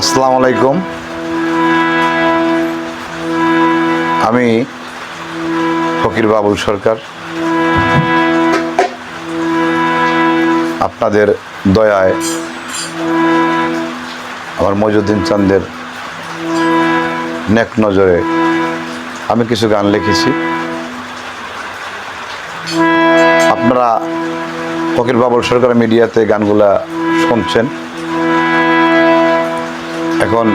আসসালামু আলাইকুম। আমি ফকির বাবুল সরকার। আপনাদের দয়ায় আমার মজুদ্দিন চান্দের নেক নজরে আমি কিছু গান লিখেছি। আপনারা ফকির বাবুল সরকার মিডিয়াতে গানগুলা শুনছেন। এখন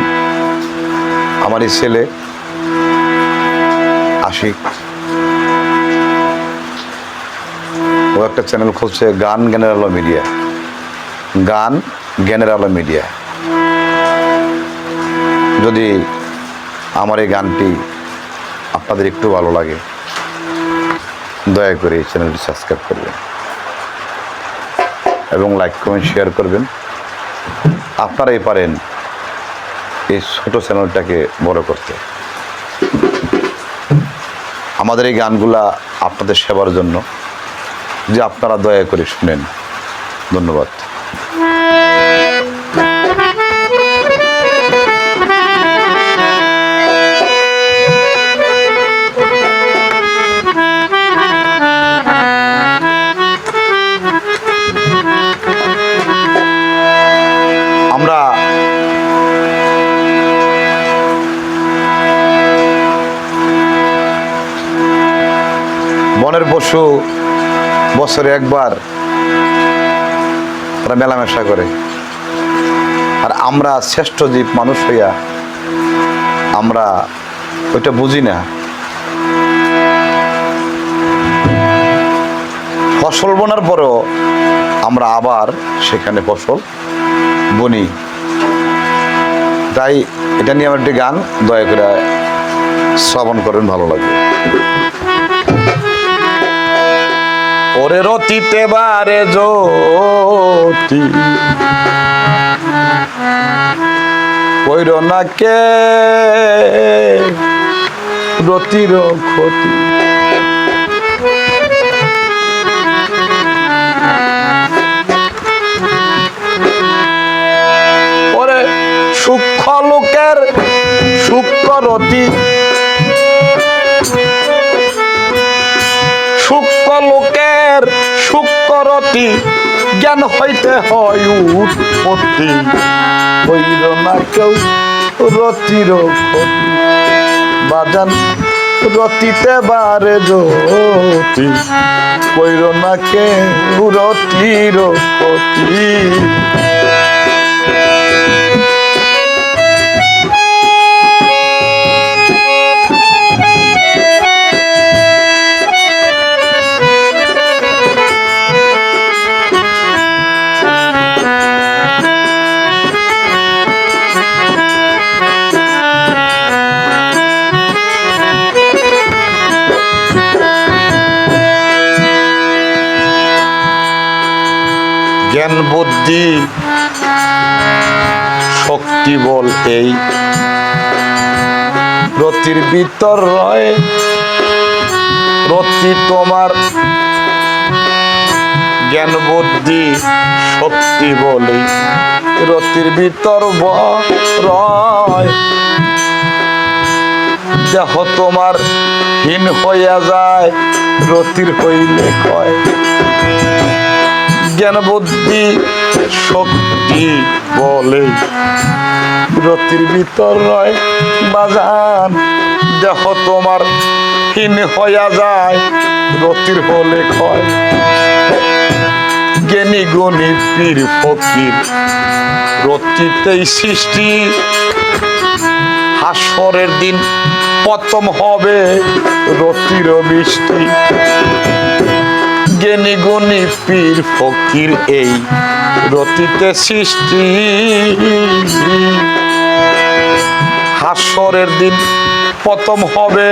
আমার এই ছেলে আশিক। ও একটা চ্যানেল খুলছে গান জ্ঞানের আলো মিডিয়া গান জ্ঞানের আলো মিডিয়া যদি আমার এই গানটি আপনাদের একটু ভালো লাগে, দয়া করে এই চ্যানেলটি সাবস্ক্রাইব করবেন এবং লাইক কমেন্ট শেয়ার করবেন। আপনারাই পারেন এই ছোটো চ্যানেলটাকে বড় করতে। আমাদের এই গানগুলা আপনাদের সেবার জন্য। যে আপনারা দয়া করে শুনেন। ধন্যবাদ। বনের পশু বছরে একবার তারা মেলামেশা করে। আর আমরা শ্রেষ্ঠ জীব মানুষ হইয়া আমরা ওইটা বুঝি না। ফসল বোনার পরেও আমরা আবার সেখানে ফসল বনি। তাই এটা নিয়ে আমার একটি গান, দয়া করে শ্রবণ করেন, ভালো লাগবে। ওরে রতিতে বারে জ্যোতি। কইর না কে? রতির ক্ষতি। সূক্ষ্মরতি জ্ঞান হইতে হয় উৎপত্তি। হইল না কেউ রতির বাজান রতিতে বারে জ্যোতি। কইর না কেউ রতির ক্ষতি। জ্ঞান বুদ্ধি, শক্তি বল এই। রতির ভিতর রয়, রতি তোমার জ্ঞান বুদ্ধি, শক্তি বলে রতির ভিতর রয়। দেহ তোমার হীন হইয়া যায়, রতির হইলে কয়। জ্ঞান বুদ্ধি শক্তি বলে। রতির ভিতর রয় বাজান দেহ তোমার হীন হইয়া যায়, রতির হলে ক্ষয়। জ্ঞানী গণি পীর ফকির, রতিতেই সৃষ্টি। হাসরের দিন প্রথম হবে রতির বৃষ্টি জ্ঞানী গুণী পীর ফকির এই রতিতে সৃষ্টি। হাসরের দিন প্রথম হবে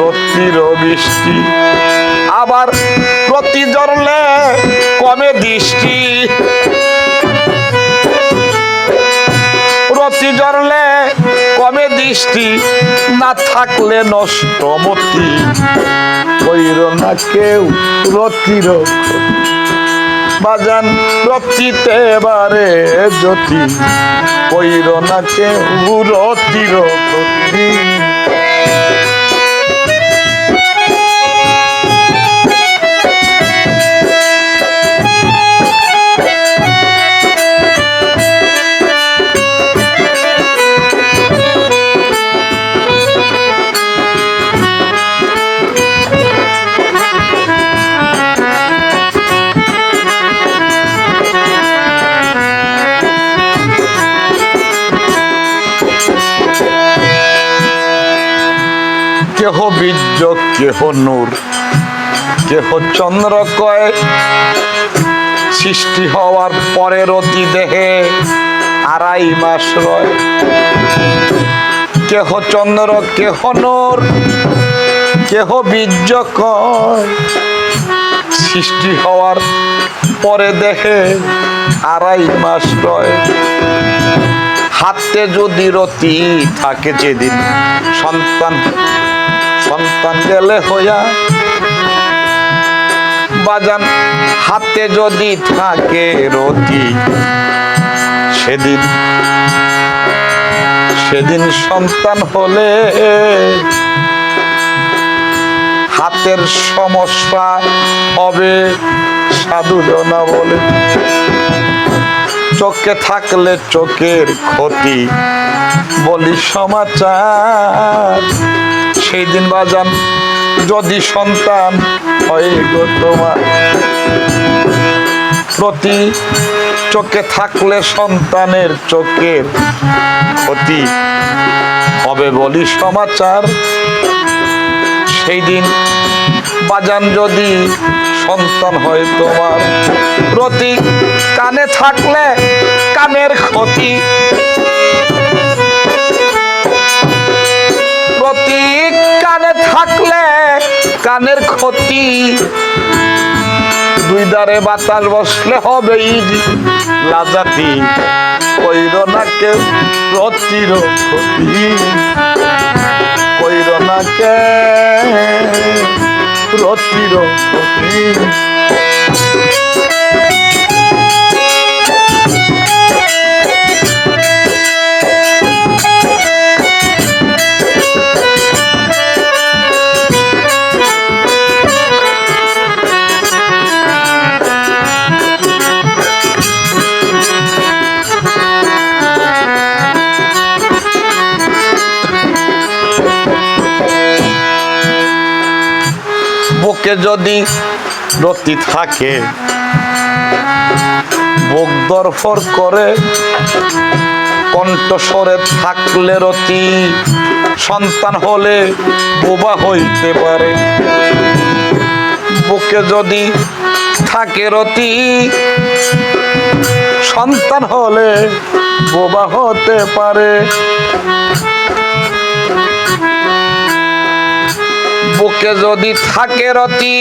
রতির বৃষ্টি। আবার প্রতি জরলে কমে দৃষ্টি। রতি জরলে কমে দৃষ্টি, না থাকলে নষ্টমতি কইর না কেউ রতির। বাজান রচিতে বারে জ্যোতি কইর না কেউ রতির কেহ বীর্য কেহ নূর, কেহ চন্দ্র কয়। সৃষ্টি হওয়ার পরের অতি দেহে আড়াই মাস রয়। কেহ চন্দ্র, কেহ নূর, কেহ বীর্য কয়। সৃষ্টি হওয়ার পরে দেখে আড়াই মাস রয়। হাতে যদি রতি থাকে যেদিন সন্তান সন্তান গেলে হইয়া বাজান হাতে যদি থাকে রতি সেদিন সেদিন সন্তান হলে হাতের সমস্যা হবে সাধু জনা বলে। চোখে থাকলে চোখের ক্ষতি বলি সমাচার। সেই দিন বাজান যদি সন্তান হয় গো তোমার। প্রতি চোখে থাকলে সন্তানের চোখের ক্ষতি হবে বলি সমাচার। সেই দিন বাজান যদি সন্তান হয় তোমার, প্রতি কানে থাকলে কানের ক্ষতি কানে থাকলে কানের ক্ষতি। দুই দ্বারে বাতাস বসলে হবে লাজাতি কইর না কেউ রতির ক্ষতি কইর না কে রতির ক্ষতি বুকে যদি রতি থাকে, বুক দরফর করে, কণ্ঠস্বরে থাকলে রতি, সন্তান হলে বোবা হইতে পারে। বুকে যদি থাকে রতি, সন্তান হলে বোবা হতে পারে। বুকে যদি থাকে রতি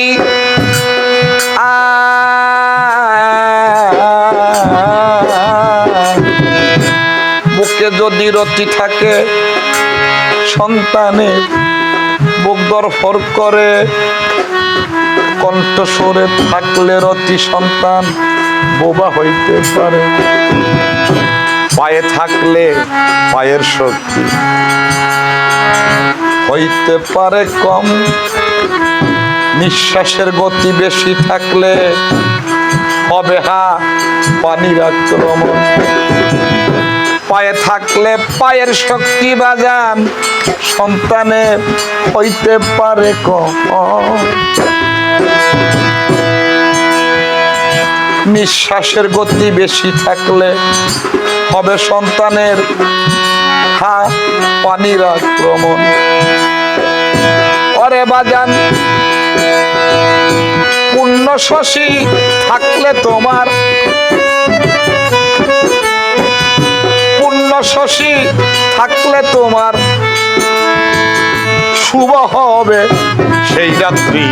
বুকে যদি রতি থাকে, সন্তানে বুক দরফর করে, কণ্ঠস্বরে থাকলে রতি সন্তান, বোবা হইতে পারে। পায়ে থাকলে পায়ের শক্তি। হইতে পারে কম। নিঃশ্বাসের গতি বেশি থাকলে হবে হা, পানির আক্রমণ। পায়ে থাকলে পায়ের শক্তি বাজান, সন্তানে হইতে পারে কম। নিঃশ্বাসের গতি বেশি থাকলে হবে সন্তানের হা পানির আক্রমণ অরে বাজান, পূর্ণ শশী থাকলে তোমার। পূর্ণ শশী থাকলে তোমার। শুভ হবে সেই রাত্রি।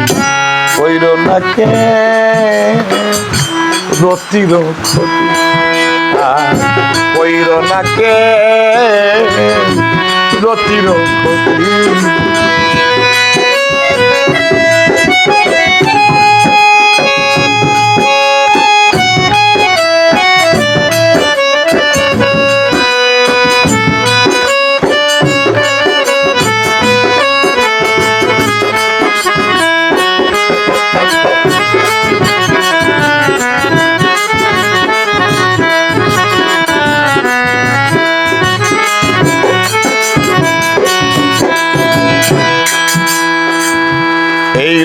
কইর না কে? রতির ক্ষতি। কইর না কে? রতির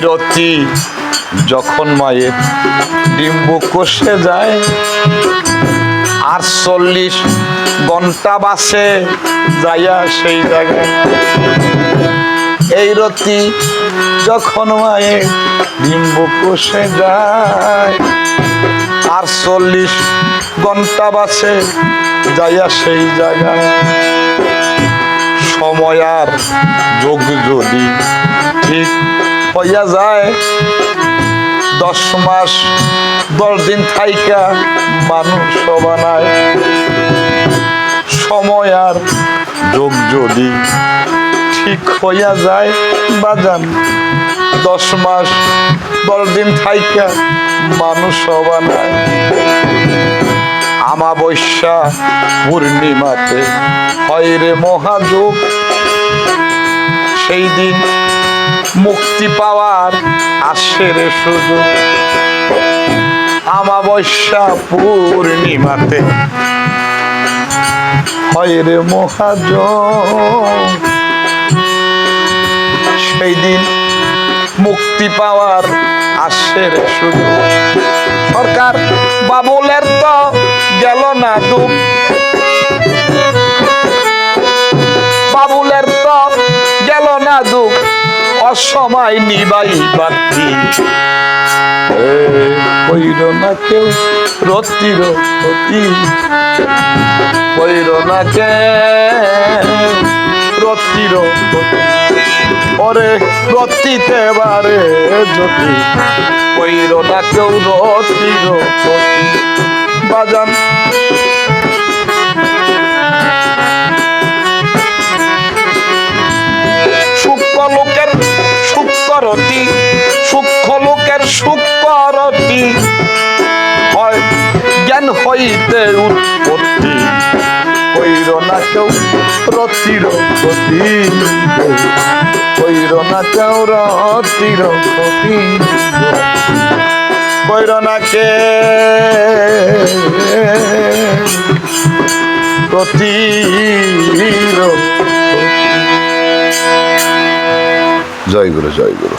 ক্ষতি রতি যখন মায়ের ডিম্ব কষে যায় আর চল্লিশ ঘণ্টা বাসে যাইয়া সেই জায়গায়। এই রতি যখন মায়ের ডিম্ব কষে যায় আর চল্লিশ ঘণ্টা বাসে যাইয়া সেই জায়গায়। সময় আর যোগ যদি ঠিক হইয়া যায়। দশ মাস, দশ দিন থাইকা মানুষ বানায় সময় আর যোগ যদি ঠিক হইয়া যায়, বাজান। দশ মাস, দশ দিন থাইকা মানুষ বানায় আমাবস্যা পূর্ণিমাতে, হয় রে মহাযোগ। সেই দিন মুক্তি পাওয়ার আসে রে সুযোগ। আমাবস্যা পূর্ণিমাতে। হয় রে মহাযোগ সেই দিন মুক্তি পাওয়ার আসে রে সুযোগ। সরকার বাবুলের তো গেল না দুঃখ বাবুলের অসময় নিবাই বাতি কইর না কেউ রতির রতি কইর না কে বারে যদি কইর না কেউ বাজান। সূক্ষ্ম লোকের সূক্ষ্মরতি সূক্ষ্ম লোকের সূক্ষ্মরতি হয় জ্ঞান হইতে উৎপত্তি কইর না কেউ রতির গতি কইর না কেউ রতির গতি কইর না কে রতির জয় গুরু জয় গুরু